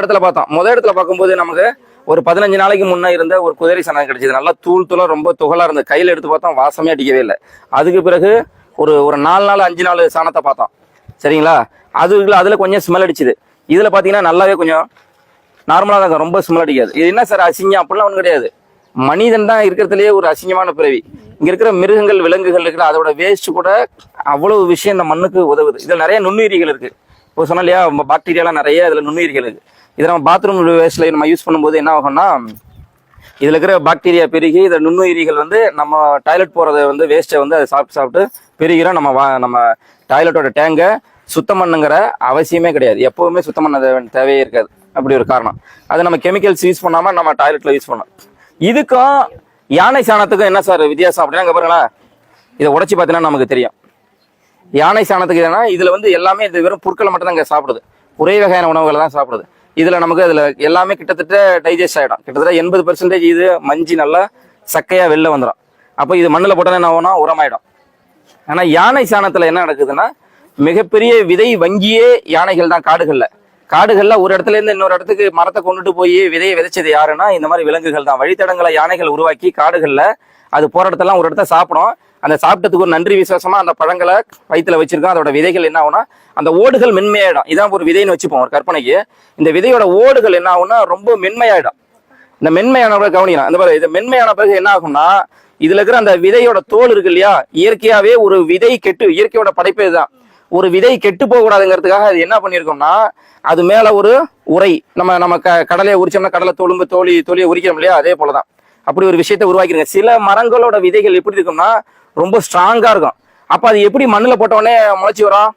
இடத்துல பார்த்தோம். முதல் இடத்துல பார்க்கும்போது நமக்கு ஒரு பதினஞ்சு நாளைக்கு முன்னே இருந்த ஒரு குதிரை சனம் கிடைச்சிது. நல்லா தூள் தூளா ரொம்ப துகளா இருந்தது. கையில எடுத்து பார்த்தோம் வாசமே அடிக்கவே இல்லை. அதுக்கு பிறகு ஒரு ஒரு நாலு நாள் அஞ்சு நாள் சாணத்தை பார்த்தோம். சரிங்களா? அதுக்குள்ள அதுல கொஞ்சம் ஸ்மெல் அடிச்சுது. இதுல பாத்தீங்கன்னா நல்லாவே கொஞ்சம் நார்மலா தான் இருக்கும். ரொம்ப ஸ்மெல் அடிக்காது. இது என்ன சார் அசிங்கம்? அப்படிலாம் ஒன்றும் கிடையாது. மனிதன் தான் இருக்கிறதுலேயே ஒரு அசிங்கமான பிறவி. இங்க இருக்கிற மிருகங்கள் விலங்குகள் இருக்கிற அதோட வேஸ்ட் கூட அவ்வளவு விஷயம் இந்த மண்ணுக்கு உதவுது. இதுல நிறைய நுண்ணுயிரிகள் இருக்கு. இப்போ சொன்ன இல்லையா பாக்டீரியாலாம் நிறைய இதுல நுண்ணுயிரிகள் இருக்குது இதை நம்ம பாத்ரூம் வேஸ்ட்ல நம்ம யூஸ் பண்ணும்போது என்ன ஆகும்னா இதில் இருக்கிற பாக்டீரியா பெருகி இந்த நுண்ணுயிரிகள் வந்து நம்ம டாய்லெட் போகிறத வந்து வேஸ்ட்டை வந்து அதை சாப்பிட்டு சாப்பிட்டு பெருகிறோம் நம்ம வா நம்ம டாய்லெட்டோட டேங்கை சுத்தம் பண்ணுங்கிற அவசியமே கிடையாது. எப்போவுமே சுத்தம் பண்ண தேவையே இருக்காது. அப்படி ஒரு காரணம். அது நம்ம கெமிக்கல்ஸ் யூஸ் பண்ணாமல் நம்ம டாய்லெட்டில் யூஸ் பண்ணோம் இதுக்கும் யானை சாணத்துக்கும் என்ன சார் வித்தியாசம் அப்படின்னா அங்கே பாருங்களேன். இதை உடச்சி பார்த்தீங்கன்னா நமக்கு தெரியும். யானை சாணத்துக்கு என்னன்னா இதில் வந்து எல்லாமே இது வெறும் புற்களை மட்டும் தான் இங்கே சாப்பிடுது. ஒரே வகையான உணவுகளை தான் சாப்பிடுது. இதுல நமக்கு அதுல எல்லாமே கிட்டத்தட்ட டைஜஸ்ட் ஆயிடும். கிட்டத்தட்ட எண்பது பெர்சன்டேஜ் இது மஞ்சி நல்லா சக்கையா வெளில வந்துடும் அப்போ இது மண்ணில் போட்டோன்னா என்ன ஆகும்னா உரமாயிடும். ஆனா யானை சாணத்துல என்ன நடக்குதுன்னா மிகப்பெரிய விதை வங்கியே யானைகள் தான் காடுகள்ல. காடுகள்ல ஒரு இடத்துல இருந்து இன்னொரு இடத்துக்கு மரத்தை கொண்டுட்டு போய் விதையை விதைச்சது யாருன்னா இந்த மாதிரி விலங்குகள் தான். வழித்தடங்களை யானைகள் உருவாக்கி காடுகள்ல அது போகிற இடத்தெல்லாம் ஒரு இடத்த சாப்பிடும். அந்த சாப்பிட்டதுக்கு ஒரு நன்றி விசுவாசமா அந்த பழங்களை வயிற்றுல வச்சிருக்கோம். அதோட விதைகள் என்ன ஆகும்னா அந்த ஓடுகள் மென்மையாயிடும். இதான் ஒரு விதைன்னு வச்சுப்போம் ஒரு கற்பனைக்கு. இந்த விதையோட ஓடுகள் என்ன ஆகும்னா ரொம்ப மென்மையாயிடும். இந்த மென்மையான பிறகு கவனிக்கலாம். அந்த பாரு இது மென்மையான பிறகு என்ன ஆகும்னா இதுல இருக்கிற அந்த விதையோட தோல் இருக்கு இல்லையா இயற்கையாவே ஒரு விதை கெட்டு இயற்கையோட படைப்பே இதுதான். ஒரு விதை கெட்டு போக கூடாதுங்கிறதுக்காக அது என்ன பண்ணியிருக்கோம்னா அது மேல ஒரு உரை நம்ம நம்ம க கடலையை உரிச்சோம்னா கடலை தொழும்பு தோழி தோழியை உரிக்கிறோம் இல்லையா அதே போலதான். அப்படி ஒரு விஷயத்தை உருவாக்கிருங்க சில மரங்களோட விதைகள் எப்படி இருக்கும்னா ரொம்ப ஸ்ட்ராங்காக இருக்கும். அப்போ அது எப்படி மண்ணில் போட்ட முளைச்சி வரும்?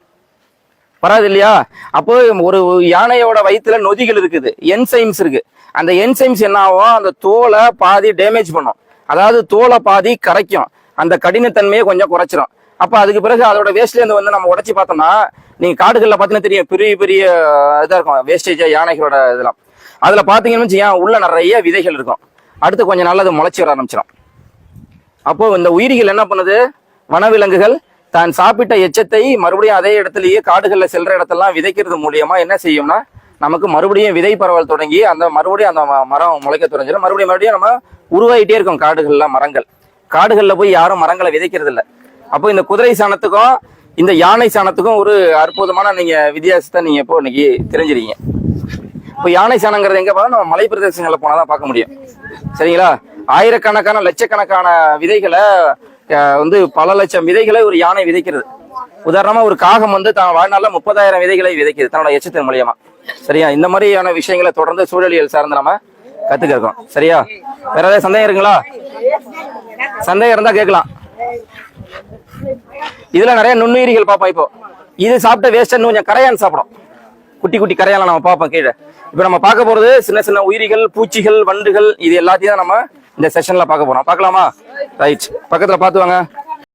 வராது இல்லையா? அப்போ ஒரு யானையோட வயிற்றுல நொதிகள் இருக்குது. என்சைம்ஸ் இருக்கு. அந்த என்சைம்ஸ் என்ன ஆகும்? அந்த தோலை பாதி டேமேஜ் பண்ணும். அதாவது தோலை பாதி கரைக்கும். அந்த கடினத்தன்மையை கொஞ்சம் குறைச்சிரும். அப்போ அதுக்கு பிறகு அதோட வேஸ்ட்லேருந்து வந்து நம்ம உடச்சி பார்த்தோம்னா நீங்கள் காடுகளில் பார்த்தீங்கன்னா தெரியும். பெரிய பெரிய இதாக இருக்கும். வேஸ்டேஜாக யானைகளோட இதெல்லாம். அதில் பார்த்தீங்கன்னு வச்சு ஏன் உள்ள நிறைய விதைகள் இருக்கும். அடுத்து கொஞ்சம் நல்லது முளைச்சி வர ஆரம்பிச்சிடும் அப்போ இந்த உயிரிகள் என்ன பண்ணுது? வனவிலங்குகள் தான் சாப்பிட்ட எச்சத்தை மறுபடியும் அதே இடத்துலயே காடுகளில் செல்ற இடத்தெல்லாம் விதைக்கிறது மூலியமா என்ன செய்யும்னா நமக்கு மறுபடியும் விதை பரவல் தொடங்கி அந்த மறுபடியும் அந்த ம- மரம் முளைக்க தொடங்கிடும். மறுபடியும் மறுபடியும் நம்ம உருவாயிட்டே இருக்கும் காடுகள்ல மரங்கள். காடுகள்ல போய் யாரும் மரங்களை விதைக்கிறது இல்லை. அப்போ இந்த குதிரை சாணத்துக்கும் இந்த யானை சாணத்துக்கும் ஒரு அற்புதமான நீங்க வித்தியாசத்தை நீங்க இப்போ இன்னைக்கு தெரிஞ்சிருக்கீங்க. இப்போ யானை சாணங்கிறது எங்க பார்த்தா நம்ம மலை பிரதேசங்களில் போனால் தான் பார்க்க முடியும். சரிங்களா? ஆயிரக்கணக்கான லட்சக்கணக்கான விதைகளை வந்து பல லட்சம் விதைகளை ஒரு யானை விதைக்கிறது. உதாரணமா ஒரு காகம் வந்து தான் வாழ்நாள்ல முப்பதாயிரம் விதைகளை விதைக்குது தன்னோட எச்சத்தின் மூலியமா. சரியா? இந்த மாதிரியான விஷயங்களை தொடர்ந்து சூழலியல் சார்ந்து நம்ம கத்துக்க இருக்கோம். சரியா? வேற ஏதாவது சந்தேகம் இருக்குங்களா? சந்தேகம் இருந்தா கேட்கலாம். இதுல நிறைய நுண்ணுயிரிகள் பார்ப்போம் இப்போ. இது சாப்பிட்ட வேஸ்ட் கொஞ்சம் கரையான் சாப்பிடும். குட்டி குட்டி கரையால நம்ம பார்ப்போம் கீழே. இப்ப நம்ம பார்க்க போறது சின்ன சின்ன உயிரிகள் பூச்சிகள் வண்டுகள் இது எல்லாத்தையும் தான் நம்ம இந்த செஷன்ல பார்க்க போறோம். பார்க்கலாமா? ரைட் பக்கத்துல பார்த்து வாங்க.